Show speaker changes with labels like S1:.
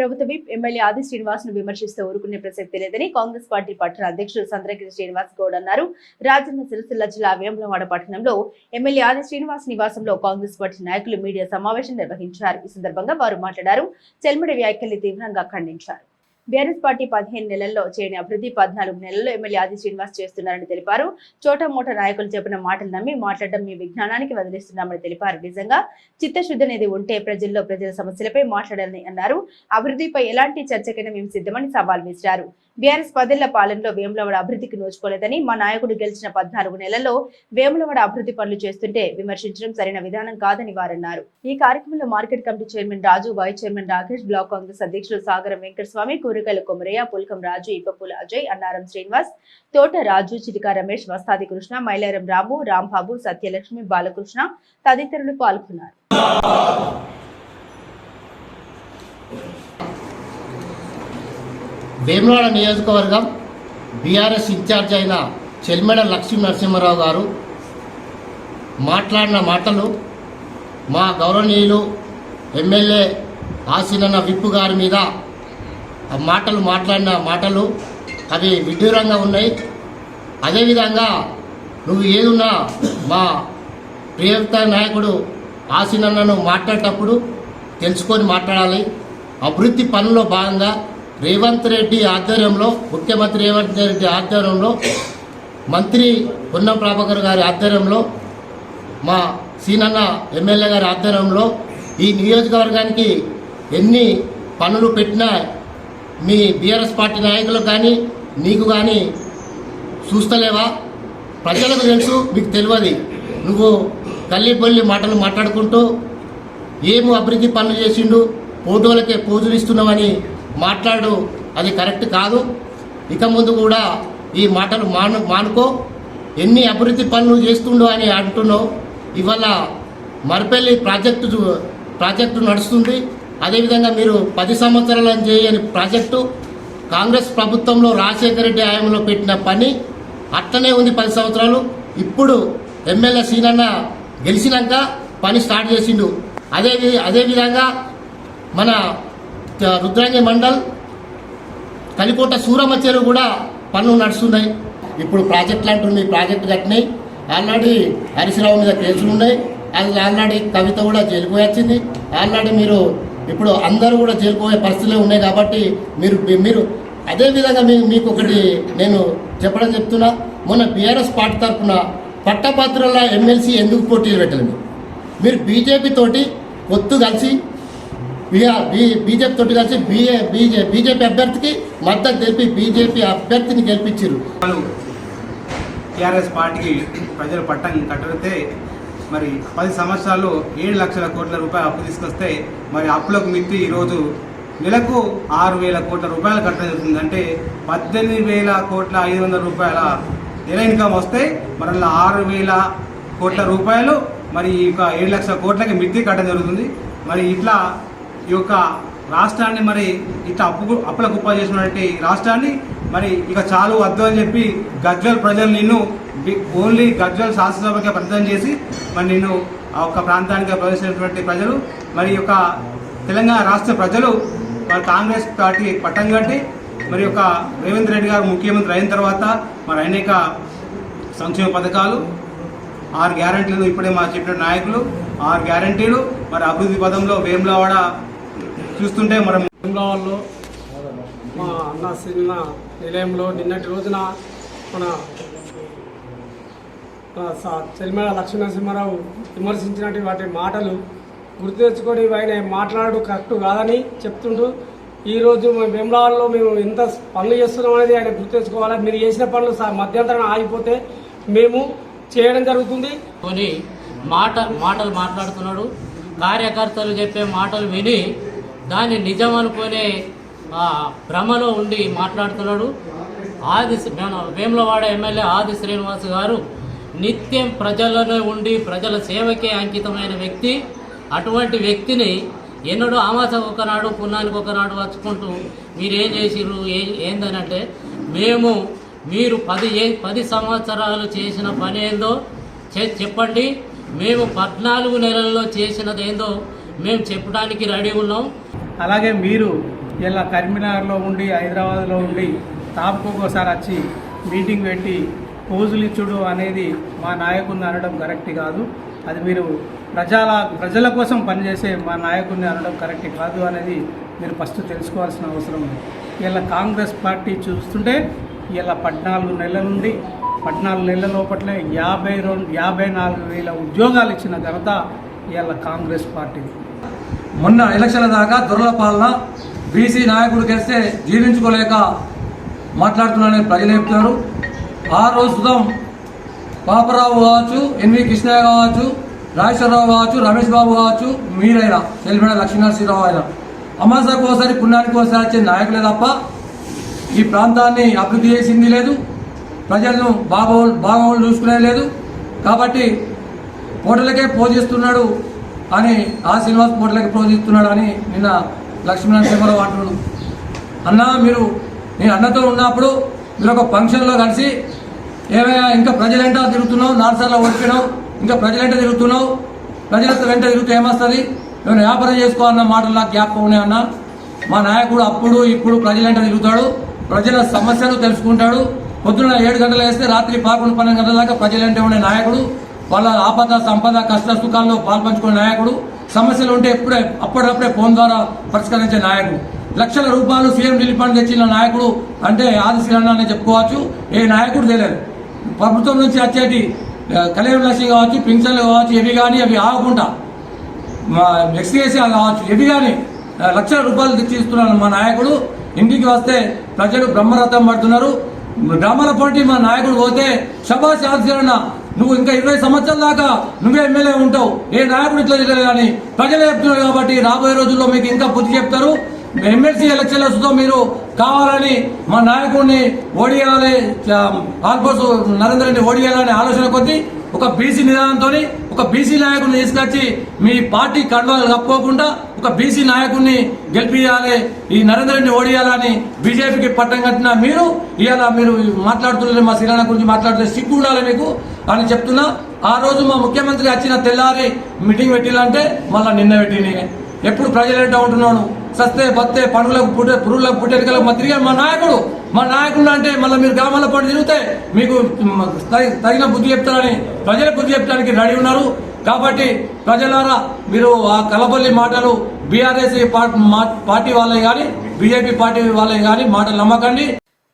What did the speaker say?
S1: ప్రభుత్వ whip MLA ఆది శ్రీనివాస్ను విమర్శిస్తూ ఊరుకునే ప్రసక్తి లేదని కాంగ్రెస్ పార్టీ పట్టణ అధ్యక్షుడు చంద్రగిరి శ్రీనివాస్ గౌడ్ అన్నారు. రాజన్న సిరిసిల్ల జిల్లా వేములవాడ పట్టణంలో ఎమ్మెల్యే ఆది శ్రీనివాస్ నివాసంలో కాంగ్రెస్ పార్టీ నాయకులు మీడియా సమావేశం నిర్వహించారు. ఈ సందర్భంగా వారు మాట్లాడారు. చెల్మిడి వ్యాఖ్యల్ని తీవ్రంగా ఖండించారు. బీఆర్ఎస్ పార్టీ పదిహేను నెలల్లో చేయని అభివృద్ధి పద్నాలుగు నెలల్లో ఎమ్మెల్యే ఆది శ్రీనివాస్ చేస్తున్నారని తెలిపారు. చోటమోట నాయకులు చెప్పిన మాటలు నమ్మి మాట్లాడడం మీ విజ్ఞానానికి వదిలిస్తున్నామని తెలిపారు. నిజంగా చిత్తశుద్ధి అనేది ఉంటే ప్రజల్లో ప్రజల సమస్యలపై మాట్లాడాలని అన్నారు. అభివృద్ధిపై ఎలాంటి చర్చకైనా మేము సిద్ధమని సవాల్ విసిరారు. బీఆర్ఎస్ పదేళ్ళ పాలనలో వేములవాడ అభివృద్ధికి నోచుకోలేదని మా నాయకుడు గెలిచిన పద్నాలుగు నెలల్లో వేములవాడ అభివృద్ధి పనులు చేస్తుంటే విమర్శించడం సరైన విధానం కాదని వారన్నారు. ఈ కార్యక్రమంలో market committee chairman Raju vice chairman Rakesh block Congress అధ్యక్షులు సాగరం వెంకటస్వామి కూరగాయల కొమరయ్య పుల్కం రాజు ఇప్పపుల అజయ్ అన్నారం శ్రీనివాస్ తోట రాజు చిటికా రమేష్ వస్తాది కృష్ణ మైలారం రాము రాంబాబు సత్యలక్ష్మి బాలకృష్ణ తదితరులు పాల్గొన్నారు.
S2: వేములవాడ నియోజకవర్గం బీఆర్ఎస్ ఇన్ఛార్జ్ అయిన చెల్మెడ లక్ష్మీ నరసింహారావు గారు మాట్లాడిన మాటలు మా గౌరవనీయులు ఎమ్మెల్యే ఆసీనన్న విప్పు గారి మీద ఆ మాటలు మాట్లాడిన మాటలు అవి విడ్డూరంగా ఉన్నాయి. అదేవిధంగా నువ్వు ఏదున్నా మా ప్రియత నాయకుడు ఆసీనన్నను మాట్లాడేటప్పుడు తెలుసుకొని మాట్లాడాలి. అభివృద్ధి పనుల్లో భాగంగా రేవంత్ రెడ్డి ఆధ్వర్యంలో ముఖ్యమంత్రి రేవంత్ రెడ్డి ఆధ్వర్యంలో మంత్రి పొన్నం ప్రభాకర్ గారి ఆధ్వర్యంలో మా సీనన్న ఎమ్మెల్యే గారి ఆధ్వర్యంలో ఈ నియోజకవర్గానికి ఎన్ని పనులు పెట్టినా మీ బీఆర్ఎస్ పార్టీ నాయకులకు కానీ నీకు కానీ చూస్తలేవా? ప్రజలకు తెలుసు మీకు తెలియదు. నువ్వు గల్లీ మాటలు మాట్లాడుకుంటూ ఏమో అభివృద్ధి పనులు చేసిండు ఫోటోలకే పోజులు ఇస్తున్నామని మాట్లాడు అది కరెక్ట్ కాదు. ఇక ముందు కూడా ఈ మాటలు మాను మానుకో. ఎన్ని అభివృద్ధి పనులు చేస్తుండో అని అంటున్నావు. ఇవాళ మరపల్లి ప్రాజెక్టు ప్రాజెక్టు నడుస్తుంది. అదేవిధంగా మీరు పది సంవత్సరాల చేయని ప్రాజెక్టు కాంగ్రెస్ ప్రభుత్వంలో రాజశేఖర రెడ్డి హయాంలో పెట్టిన పని అట్లనే ఉంది పది సంవత్సరాలు. ఇప్పుడు ఎమ్మెల్యే సీనన్న గెలిచినాక పని స్టార్ట్ చేసిండు. అదే అదేవిధంగా మన రుద్రాంగి మండల్ కలికోట సూరమ్మ చెరువు కూడా పనులు నడుస్తున్నాయి. ఇప్పుడు ప్రాజెక్టులు అంటుంది ప్రాజెక్టు కట్టినాయి. ఆల్రెడీ హరీశ్రావు మీద కేసులు ఉన్నాయి. అది ఆల్రెడీ కవిత కూడా జైలుకు వచ్చింది. ఆల్రెడీ మీరు ఇప్పుడు అందరూ కూడా జైలుకు పరిస్థితులే ఉన్నాయి కాబట్టి మీరు మీరు అదే విధంగా మీ మీకు ఒకటి నేను చెప్పడం చెప్తున్నా. మొన్న బీఆర్ఎస్ పార్టీ తరఫున పట్టభద్రుల ఎమ్మెల్సీ ఎందుకు పోటీలు పెట్టలేదు? మీరు బీజేపీ తోటి కలిసి బీఆర్ బీ బీజేపీ తోటి కలిసి బీఏ బీజే బీజేపీ అభ్యర్థికి మద్దతు తెలిపి బీజేపీ అభ్యర్థిని గెలిపించారు.
S3: టీఆర్ఎస్ పార్టీకి ప్రజలు పట్టం కట్టడితే మరి పది సంవత్సరాల్లో ఏడు లక్షల కోట్ల రూపాయలు అప్పు తీసుకొస్తే మరి అప్పులకు మిత్తి ఈరోజు నెలకు ఆరు వేల కోట్ల రూపాయలు కట్టడం జరుగుతుంది అంటే పద్దెనిమిది వేల కోట్ల ఐదు వందల రూపాయల నెల ఇన్కమ్ వస్తే మరలా ఆరు వేల కోట్ల రూపాయలు మరి ఈ యొక్క ఏడు లక్షల కోట్లకి మిత్తి కట్టడం జరుగుతుంది. మరి ఇట్లా ఈ యొక్క రాష్ట్రాన్ని మరి ఇట్లా అప్పు అప్పుల కుప్ప చేసినటువంటి రాష్ట్రాన్ని మరి ఇక చాలు వద్దు అని చెప్పి గజ్వల్ ప్రజలు నిన్ను ఓన్లీ గజ్వల్ శాసనసభకి ప్రతిదం చేసి మరి నిన్ను ఆ ఒక్క ప్రాంతానికి ప్రవేశించినటువంటి ప్రజలు మరి యొక్క తెలంగాణ రాష్ట్ర ప్రజలు మరి కాంగ్రెస్ పార్టీ పట్టం కట్టి మరి యొక్క రేవంత్ రెడ్డి గారు ముఖ్యమంత్రి అయిన తర్వాత మరి అనేక సంక్షేమ పథకాలు ఆరు గ్యారంటీలు ఇప్పుడే మా చెప్పిన నాయకులు ఆరు గ్యారంటీలు మరి అభివృద్ధి పదంలో వేములవాడ చూస్తుంటే మనం
S4: వేములవాడలో మా అన్న సినిమా నిలయంలో నిన్నటి రోజున మన చెల్మెడ లక్ష్మీనరసింహారావు విమర్శించినటువంటి వాటి మాటలు గుర్తు తెచ్చుకొని ఆయన మాట్లాడు కరెక్ట్ కాదని చెప్తుంటూ ఈరోజు మేము వేములవాడలో మేము ఎంత పనులు చేస్తున్నాం అనేది ఆయన గుర్తు తెచ్చుకోవాలి. మీరు చేసిన పనులు మధ్యంతరం ఆగిపోతే మేము చేయడం జరుగుతుంది.
S5: కొని మాట మాటలు మాట్లాడుతున్నాడు. కార్యకర్తలు చెప్పే మాటలు విని దాన్ని నిజం అనుకునే ఆ, భ్రమలో ఉండి మాట్లాడుతున్నాడు ఆది వేములవాడ ఎమ్మెల్యే ఆది శ్రీనివాస్ గారు. నిత్యం ప్రజలలో ఉండి ప్రజల సేవకే అంకితమైన వ్యక్తి. అటువంటి వ్యక్తిని ఎన్నడూ అమాసకు ఒకనాడు పున్నానికి ఒకనాడు వచ్చుకుంటూ మీరేం చేసిర్రు? ఏ ఏందనంటే మేము మీరు పది ఏ పది సంవత్సరాలు చేసిన పని ఏందో చెప్పండి. మేము పద్నాలుగు నెలల్లో చేసినది ఏందో మేము చెప్పడానికి రెడీ ఉన్నాం.
S3: అలాగే మీరు
S6: ఇలా కరీంనగర్లో ఉండి హైదరాబాద్లో ఉండి తాపుకోసారి వచ్చి మీటింగ్ పెట్టి పోజులు ఇచ్చుడు అనేది మా నాయకుడిని అనడం కరెక్ట్ కాదు. అది మీరు ప్రజల ప్రజల కోసం పనిచేసే మా నాయకుడిని అనడం కరెక్ట్ కాదు అనేది మీరు ఫస్ట్ తెలుసుకోవాల్సిన అవసరం ఉంది. ఇలా కాంగ్రెస్ పార్టీ చూస్తుంటే ఇలా పద్నాలుగు నెలల నుండి పద్నాలుగు నెలల లోపట్లే యాభై రెండు యాభై నాలుగు వేల ఉద్యోగాలు ఇచ్చిన ఘనత ఇలా కాంగ్రెస్ పార్టీది.
S7: మొన్న ఎలక్షన్ల దాకా దొరల పాలన బీసీ నాయకుడు గెలిస్తే జీర్ణించుకోలేక మాట్లాడుతున్నారని ప్రజలు చెప్తున్నారు. ఆ రోజు సుతం పాపరావు కావచ్చు ఎన్వి కృష్ణయ్య కావచ్చు రాజేశ్వరరావు కావచ్చు రమేష్ బాబు కావచ్చు మీరైనా చెల్లిమెడ లక్ష్మీనరసింహరావు అయినా. అమాసాకు ఒకసారి పుణ్యానికి ఒకసారి వచ్చే నాయకులే తప్ప ఈ ప్రాంతాన్ని అభివృద్ధి చేసింది లేదు. ప్రజలను బాగో బాగోలు చూసుకునేది లేదు. కాబట్టి పోటలకే పోజిస్తున్నాడు అని ఆ శ్రీనివాస్ పోటీలకు ప్రోత్సహిస్తున్నాడు అని నిన్న లక్ష్మీనరసింహరావు అంటున్నాడు. అన్న మీరు నేను అన్నతో ఉన్నప్పుడు మీరు ఒక ఫంక్షన్లో కలిసి ఏమైనా ఇంకా ప్రజలంటా తిరుగుతున్నావు నాలుసార్లు ఓడిపోయినావు ఇంకా ప్రజలెంట తిరుగుతున్నావు ప్రజలతో వెంట తిరుగుతూ ఏమొస్తుంది? మేము వ్యాపారం చేసుకోవాలన్న మాటలు నాకు జ్ఞాపకం ఉన్నాయన్న మా నాయకుడు అప్పుడు ఇప్పుడు ప్రజలెంట తిరుగుతాడు ప్రజల సమస్యలు తెలుసుకుంటాడు. పొద్దున ఏడు గంటలు వేస్తే రాత్రి పాకుండా పన్నెండు గంటల దాకా ప్రజలంటే ఉండే నాయకుడు వాళ్ళ ఆపద సంపద కష్ట సుఖాల్లో పాల్పంచుకునే నాయకుడు సమస్యలు ఉంటే ఎప్పుడే అప్పటికప్పుడే ఫోన్ ద్వారా పరిష్కరించే నాయకుడు. లక్షల రూపాయలు సీఎం రిలీఫ్ ఫండ్ తెచ్చిన నాయకుడు అంటే ఆది అని చెప్పుకోవచ్చు. ఏ నాయకుడు తెలియదు. ప్రభుత్వం నుంచి వచ్చేటి కళ్యాణ లక్ష్మి కావచ్చు పింఛన్లు కావచ్చు ఇవి కానీ అవి ఆగకుండా. మా ఎక్స్కేసీ కావచ్చు ఇవి కానీ లక్షల రూపాయలు తెచ్చిస్తున్నాను మా నాయకుడు. ఇంటికి వస్తే ప్రజలు బ్రహ్మరథం పడుతున్నారు. గ్రామాల పోటీ మా నాయకుడు పోతే శభాష్ ఆశీరణ నువ్వు ఇంకా ఇరవై సంవత్సరాల దాకా నువ్వే ఎమ్మెల్యే ఉంటావు. ఏ నాయకుడు ఇట్లా చేయలేదు కానీ ప్రజలు చెప్తున్నారు కాబట్టి రాబోయే రోజుల్లో మీకు ఇంకా బుద్ధి చెప్తారు. ఎమ్మెల్సీ ఎలక్షన్లతో మీరు కావాలని మా నాయకుడిని ఓడియాలని ఆల్పోస్ నరేంద్ర రెడ్డి ఓడియాలని ఆలోచన కొద్దీ ఒక బీసీ నిదానంతో ఒక బీసీ నాయకుడిని తీసుకొచ్చి మీ పార్టీ కండవాలు కప్పుకోకుండా ఒక బీసీ నాయకుడిని గెలిపియాలి ఈ నరేంద్ర రెడ్డి ఓడియాలని బీజేపీకి పట్టం కట్టిన మీరు ఇవాళ మీరు మాట్లాడుతున్నారు మా శ్రీరాణ గురించి మాట్లాడితే సిగ్గు ఉండాలి మీకు అని చెప్తున్నా. ఆ రోజు మా ముఖ్యమంత్రి వచ్చిన తెల్లారి మీటింగ్ పెట్టిలంటే మళ్ళీ నిన్న పెట్టింది ఎప్పుడు ప్రజలు ఏంటో ఉంటున్నాను సస్తే బత్తే పనులకు పుట్టే పురుగులకు పుట్టేటికలకు మా తిరిగారు మా నాయకుడు మా నాయకుడు అంటే మళ్ళీ మీరు గ్రామాల పాటు తిరిగితే మీకు తగిన బుద్ధి చెప్తారని ప్రజల బుద్ధి చెప్తానికి రెడీ ఉన్నారు. కాబట్టి ప్రజలారా మీరు ఆ కలబల్లి మాటలు బీఆర్ఎస్ పార్టీ వాళ్ళే కానీ బీజేపీ పార్టీ వాళ్ళే కానీ మాటలు నమ్మకండి.